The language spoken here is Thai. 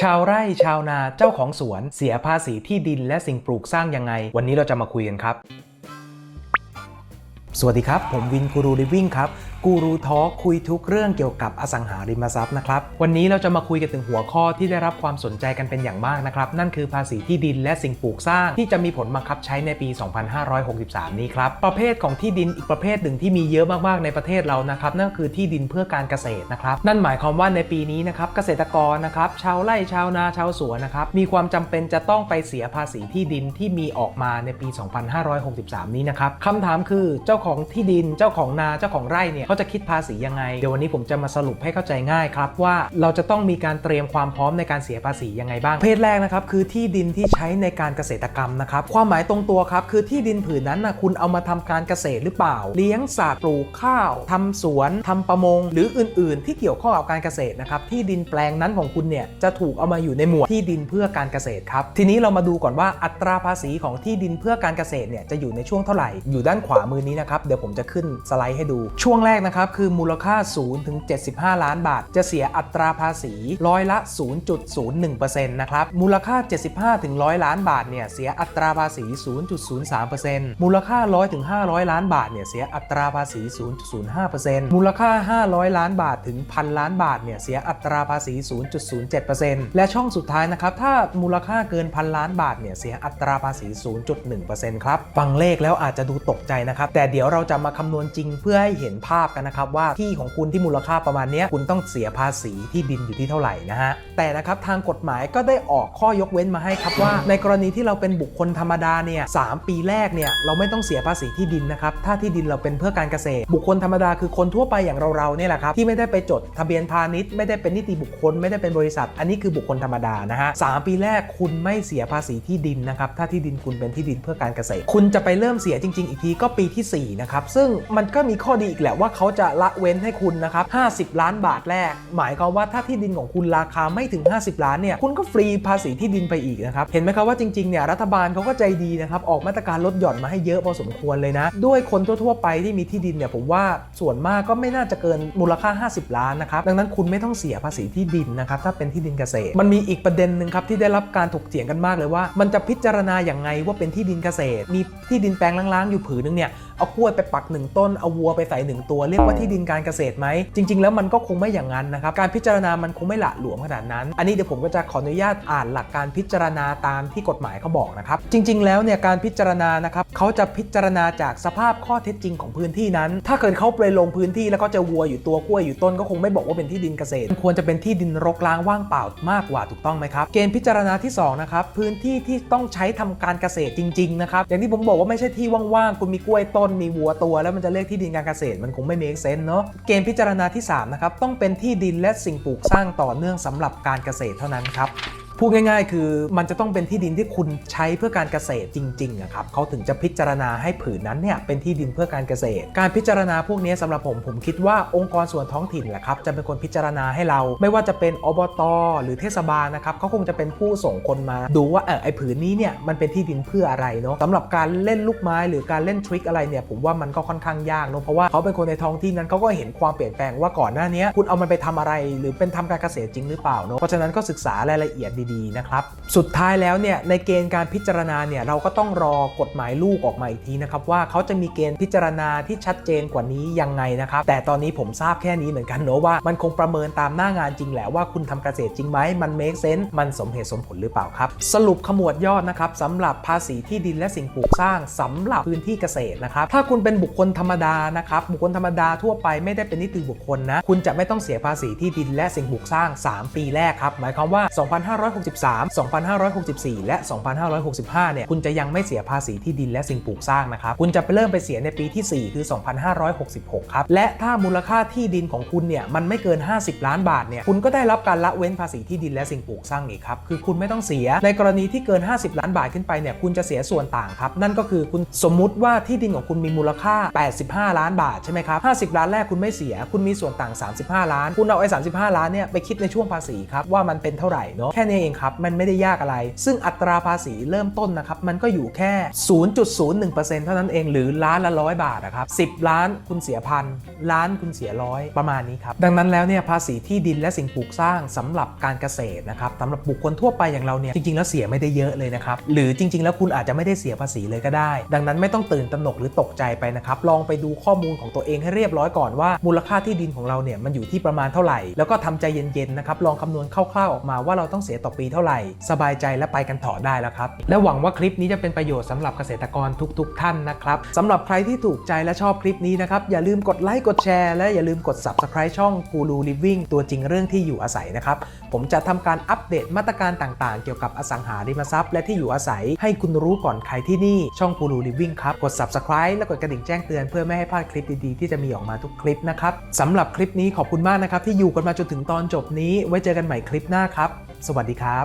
ชาวไร่ชาวนาเจ้าของสวนเสียภาษีที่ดินและสิ่งปลูกสร้างยังไง วันนี้เราจะมาคุยกันครับ สวัสดีครับ ผมวินกูรูลิวิ่งครับกูรูทอคุยทุกเรื่องเกี่ยวกับอสังหาริมทรัพย์นะครับ วันนี้เราจะมาคุยกันถึงหัวข้อที่ได้รับความสนใจกันเป็นอย่างมากนะครับ นั่นคือภาษีที่ดินและสิ่งปลูกสร้าง ที่จะมีผลบังคับใช้ในปี 2563 นี้ครับ ประเภทของที่ดินอีกประเภทหนึ่งที่มีเยอะมากๆในประเทศเรานะครับ นั่นคือที่ดินเพื่อการเกษตรนะครับ นั่นหมายความว่าในปีนี้นะครับเกษตรกรนะครับชาวไร่ชาวนาชาวสวนนะครับมีความจำเป็นจะต้องไปเสียภาษีที่ดินที่มีออกมาในปี 2563 นี้นะครับคำถามคือเจ้าของที่ดินเจ้าของนาเจ้าของไร่เนี่ยเขาจะคิดภาษียังไง เดี๋ยววันนี้ผมจะมาสรุปให้เข้าใจง่ายครับว่าเราจะต้องมีการเตรียมความพร้อมในการเสียภาษียังไงบ้างเพศแรกนะครับคือที่ดินที่ใช้ในการเกษตรกรรมนะครับความหมายตรงตัวครับคือที่ดินผืนนั้นนะคุณเอามาทำการเกษตรหรือเปล่า เลี้ยงสัตว์ปลูกข้าวทำสวนทำประมง หรืออื่น ๆ ที่เกี่ยวข้องกับการเกษตรนะครับที่ดินแปลงนั้นของคุณเนี่ยจะถูกเอามาอยู่ในหมวดที่ดินเพื่อการเกษตรครับทีนี้เรามาดูก่อนว่าอัตราภาษีของที่ดินเพื่อการเกษตรเนี่ยจะอยู่ในช่วงเท่าไหร่อยู่ด้านขวามือนี้นะครับ เดี๋ยวผมจะขึ้นสไลด์ให้ดู ช่วงแรกนะครับ คือมูลค่า 0 ถึง 75 ล้านบาท จะเสียอัตราภาษีร้อยละ 0.01%นะครับ มูลค่า 75 ถึง 100 ล้านบาท เนี่ย เสียอัตราภาษี 0.03%มูลค่า 100 ถึง 500 ล้านบาท เนี่ย เสียอัตราภาษี 0.05%มูลค่า 500 ล้านบาท ถึงพันล้านบาท เนี่ย เสียอัตราภาษี 0.07%และช่องสุดท้ายนะครับ ถ้ามูลค่าเกินพันล้านบาท เนี่ย เสียอัตราภาษี 0.1%ครับ ฟังเลขแล้วอาจจะดูตกใจนะครับ แต่เดี๋ยวเราจะมาคำนวณจริงเพื่อให้เห็นภาพกันนะครับว่าที่ของคุณที่มูลค่าประมาณนี้คุณต้องเสียภาษีที่ดินอยู่ที่เท่าไหร่นะฮะแต่นะครับทางกฎหมายก็ได้ออกข้อยกเว้นมาให้ครับว่า ในกรณีที่เราเป็นบุคคลธรรมดาเนี่ยสามปีแรกเนี่ยเราไม่ต้องเสียภาษีที่ดินนะครับถ้าที่ดินเราเป็นเพื่อการเกษตร บุคคลธรรมดาคือคนทั่วไปอย่างเราๆเนี่ยแหละครับที่ไม่ได้ไปจดทะเบียนพาณิชย์ไม่ได้เป็นนิติบุคคลไม่ได้เป็นบริษัท อันนี้คือบุคคลธรรมดานะฮะสามปีแรกคุณไม่เสียภาษีที่ดินนะครับถ้าที่ดินคุณเป็นที่ดินเพื่อการเกษตร คุณจะไปเริ่มเสียจริง ๆ อีกทีก็ปีที่สี่นะครับ ซึ่งมันก็มีข้อดีอีกแหละว่าเขาจะละเว้นให้คุณนะครับ 50 ล้านบาทแรก หมายความว่าถ้าที่ดินของคุณราคาไม่ถึง 50 ล้านเนี่ยคุณก็ฟรีภาษีที่ดินไปอีกนะครับ เห็นไหมครับว่าจริงๆเนี่ยรัฐบาลเขาก็ใจดีนะครับออกมาตรการลดหย่อนมาให้เยอะพอสมควรเลยนะ ด้วยคนทั่วๆไปที่มีที่ดินเนี่ยผมว่าส่วนมากก็ไม่น่าจะเกินมูลค่า 50 ล้านนะครับดังนั้นคุณไม่ต้องเสียภาษีที่ดินนะครับถ้าเป็นที่ดินเกษตร มันมีอีกประเด็นหนึ่งครับที่ได้รับการถกเถียงกันมากเลยว่า มันจะพิจารณาอย่างไงว่าเป็นที่ดินเกษตร มีที่ดินแปลงล้างๆอยู่ผืนนึงเนี่ย เอากล้วยไปปักหนึ่งต้นเอาวัวไปใส่หนึ่งตัว เรียกว่าที่ดินการเกษตรไหมจริง ๆ แล้วมันก็คงไม่อย่างนั้นนะครับการพิจารณามันคงไม่หละหลวมขนาดนั้น อันนี้เดี๋ยวผมก็จะขออนุญาตอ่านหลักการพิจารณาตามที่กฎหมายเขาบอกนะครับจริง ๆ แล้วเนี่ยการพิจารณานะครับเขาจะพิจารณาจากสภาพข้อเท็จจริงของพื้นที่นั้น ถ้าเกิดเขาไปลงพื้นที่แล้วก็จะวัวอยู่ตัวกล้วยอยู่ต้นก็คงไม่บอกว่าเป็นที่ดินเกษตร ควรจะเป็นที่ดินรกร้างว่างเปล่ามากกว่าถูกต้องไหมครับ เกณฑ์พิจารณาที่สองนะครับพื้นที่ที่ต้องใช้ทำการเกษตรจริงๆนะครับอย่างที่ผมบอกว่าไม่ใช่ที่ว่างๆคุณมีกล้วยต้นมีวัวตัว แล้วมันจะเรียกที่ดินการเกษตรมันคงไม่เมคเซนเนาะเกณฑ์พิจารณาที่3นะครับต้องเป็นที่ดินและสิ่งปลูกสร้างต่อเนื่องสำหรับการเกษตรเท่านั้นครับ พูดง่ายๆ คือมันจะต้องเป็นที่ดินที่คุณใช้เพื่อการเกษตรจริงๆอะครับเขาถึงจะพิจารณาให้ผืนนั้นเนี่ยเป็นที่ดินเพื่อการเกษตร การพิจารณาพวกนี้สำหรับผมผมคิดว่าองค์กรส่วนท้องถิ่นแหละครับจะเป็นคนพิจารณาให้เรา ไม่ว่าจะเป็นอบต หรือเทศบาลนะครับเขาคงจะเป็นผู้ส่งคนมาดูว่าเออไอผืนนี้เนี่ยมันเป็นที่ดินเพื่ออะไรเนาะสำหรับการเล่นลูกไม้หรือการเล่นทริคอะไรเนี่ยผมว่ามันก็ค่อนข้างยากเนาะเพราะว่าเขาเป็นคนในท้องที่นั้นเขาก็เห็นความเปลี่ยนแปลงว่าก่อนหน้านี้คุณเอามันไปทำอะไร หรือเป็นทำการเกษตรจริงหรือเปล่าเนาะเพราะฉะนั้นก็ศึกษารายละเอียดดีๆนะครับ สุดท้ายแล้วเนี่ยในเกณฑ์การพิจารณาเนี่ยเราก็ต้องรอกฎหมายลูกออกมาอีกทีนะครับว่าเขาจะมีเกณฑ์พิจารณาที่ชัดเจนกว่านี้ยังไงนะครับ แต่ตอนนี้ผมทราบแค่นี้เหมือนกันเนอะว่ามันคงประเมินตามหน้างานจริงแหละว่าคุณทำเกษตรจริงไหมมัน make sense มันสมเหตุสมผลหรือเปล่าครับ สรุปขมวดยอดนะครับสำหรับภาษีที่ดินและสิ่งปลูกสร้างสำหรับพื้นที่เกษตรนะครับถ้าคุณเป็นบุคคลธรรมดานะครับบุคคลธรรมดาทั่วไปไม่ได้เป็นนิติบุคคลนะคุณจะไม่ต้องเสียภาษีที่ดินและสิ่งปลูกสร้าง 3 ปีแรกครับหมายความว่า2563 2564 และ 2565 เนี่ย คุณจะยังไม่เสียภาษีที่ดินและสิ่งปลูกสร้างนะครับ คุณจะไปเริ่มไปเสียในปีที่ 4 คือ 2566 ครับ และถ้ามูลค่าที่ดินของคุณเนี่ย มันไม่เกิน 50 ล้านบาท เนี่ย คุณก็ได้รับการละเว้นภาษีที่ดินและสิ่งปลูกสร้างอีกครับ คือคุณไม่ต้องเสีย ในกรณีที่เกิน 50 ล้านบาทขึ้นไป เนี่ย คุณจะเสียส่วนต่างครับ นั่นก็คือคุณสมมุติว่าที่ดินของคุณมีมูลค่า 85 ล้านบาทใช่ไหมครับ 50 ล้านแรกคุณไม่เสีย คุณมีส่วนต่าง 35 ล้าน คุณเอาไอ้35 ล้านเนี่ยไปคิดในช่วงภาษีครับว่ามันเป็นเท่าไหร่เนาะแค่นี้เององครับ มันไม่ได้ยากอะไร ซึ่งอัตราภาษีเริ่มต้นนะครับมันก็อยู่แค่ 0.01%เท่านั้นเองหรือล้านละร้อยบาทนะครับ10 ล้านคุณเสียพันล้านคุณเสียร้อยประมาณนี้ครับดังนั้นแล้วเนี่ยภาษีที่ดินและสิ่งปลูกสร้างสำหรับการเกษตรนะครับสำหรับบุคคลทั่วไปอย่างเราเนี่ยจริงๆ แล้วเสียไม่ได้เยอะเลยนะครับหรือจริง ๆ แล้วคุณอาจจะไม่ได้เสียภาษีเลยก็ได้ ดังนั้นไม่ต้องตื่นตระหนกหรือตกใจไปนะครับลองไปดูข้อมูลของตัวเองให้เรียบร้อยก่อนว่ามูลค่าที่ดินของเราเนี่ยมันอยู่ที่ประมาณเท่าไหร่ แล้วก็ทำใจเย็นๆนะครับลองคำนวณคร่าวๆออกมาว่าเราต้องเสียต่อปีเท่าไหร่ สบายใจและไปกันต่อได้แล้วครับ และหวังว่าคลิปนี้จะเป็นประโยชน์สำหรับเกษตรกรทุกๆท่านนะครับสำหรับใครที่ถูกใจและชอบคลิปนี้นะครับ อย่าลืมกดไลค์กดแชร์และอย่าลืมกด subscribe ช่อง Guru Living ตัวจริงเรื่องที่อยู่อาศัยนะครับ ผมจะทำการอัปเดตมาตรการต่างๆ เกี่ยวกับอสังหาริมทรัพย์และที่อยู่อาศัย ให้คุณรู้ก่อนใครที่นี่ช่อง Guru Living ครับกด subscribe และกดกระดิ่งแจ้งเตือนเพื่อไม่ให้พลาดคลิปดีๆที่จะมีออกมาทุกคลิปนะครับสำหรับคลิปนี้ขอบคุณมากนะครับที่อยู่กันมาจนถึงตอนจบนี้ ไว้เจอกันใหม่คลิปหน้าครับ สวัสดีครับ